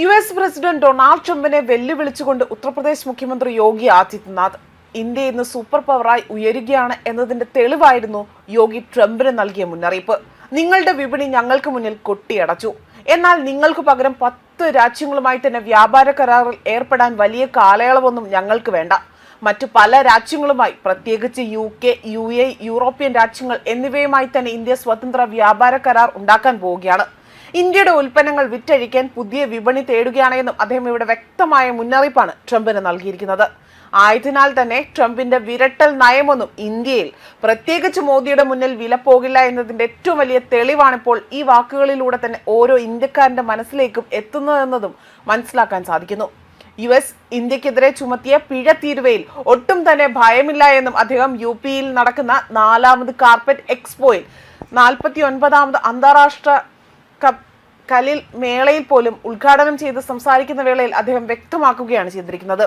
U S president Donald ട്രംപിനെ വെല്ലുവിളിച്ചുകൊണ്ട് ഉത്തർപ്രദേശ് മുഖ്യമന്ത്രി യോഗി ആദിത്യനാഥ് ഇന്ത്യ ഇന്ന് സൂപ്പർ പവറായി ഉയരുകയാണ് എന്നതിന്റെ തെളിവായിരുന്നു യോഗി ട്രംപിന് നൽകിയ മുന്നറിയിപ്പ്. നിങ്ങളുടെ വിപണി ഞങ്ങൾക്ക് മുന്നിൽ കൊട്ടിയടച്ചു. എന്നാൽ നിങ്ങൾക്ക് പകരം പത്ത് രാജ്യങ്ങളുമായി തന്നെ വ്യാപാര കരാറിൽ ഏർപ്പെടാൻ വലിയ കാലയളവൊന്നും ഞങ്ങൾക്ക് വേണ്ട. മറ്റു പല രാജ്യങ്ങളുമായി പ്രത്യേകിച്ച് U K U A European രാജ്യങ്ങൾ എന്നിവയുമായി തന്നെ ഇന്ത്യ സ്വതന്ത്ര വ്യാപാര കരാർ ഉണ്ടാക്കാൻ പോവുകയാണ്. ഇന്ത്യയുടെ ഉൽപ്പന്നങ്ങൾ വിറ്റഴിക്കാൻ പുതിയ വിപണി തേടുകയാണെന്നും അദ്ദേഹം ഇവിടെ വ്യക്തമായ മുന്നറിയിപ്പാണ് ട്രംപിന് നൽകിയിരിക്കുന്നത്. ആയതിനാൽ തന്നെ ട്രംപിന്റെ വിരട്ടൽ നയമൊന്നും ഇന്ത്യയിൽ പ്രത്യേകിച്ച് മോദിയുടെ മുന്നിൽ വില പോകില്ല എന്നതിന്റെ ഏറ്റവും വലിയ തെളിവാണിപ്പോൾ ഈ വാക്കുകളിലൂടെ തന്നെ ഓരോ ഇന്ത്യക്കാരന്റെ മനസ്സിലേക്കും എത്തുന്നതെന്നതും മനസ്സിലാക്കാൻ സാധിക്കുന്നു. യു എസ് ഇന്ത്യക്കെതിരെ ചുമത്തിയ പിഴ തീരുവയിൽ ഒട്ടും തന്നെ ഭയമില്ല എന്നും അദ്ദേഹം യു പിയിൽ നടക്കുന്ന നാലാമത് കാർപ്പറ്റ് എക്സ്പോയിൽ നാൽപ്പത്തി ഒൻപതാമത് അന്താരാഷ്ട്ര കലിൽ മേളയിൽ പോലും ഉദ്ഘാടനം ചെയ്ത് സംസാരിക്കുന്ന വേളയിൽ അദ്ദേഹം വ്യക്തമാക്കുകയാണ് ചെയ്തിരിക്കുന്നത്.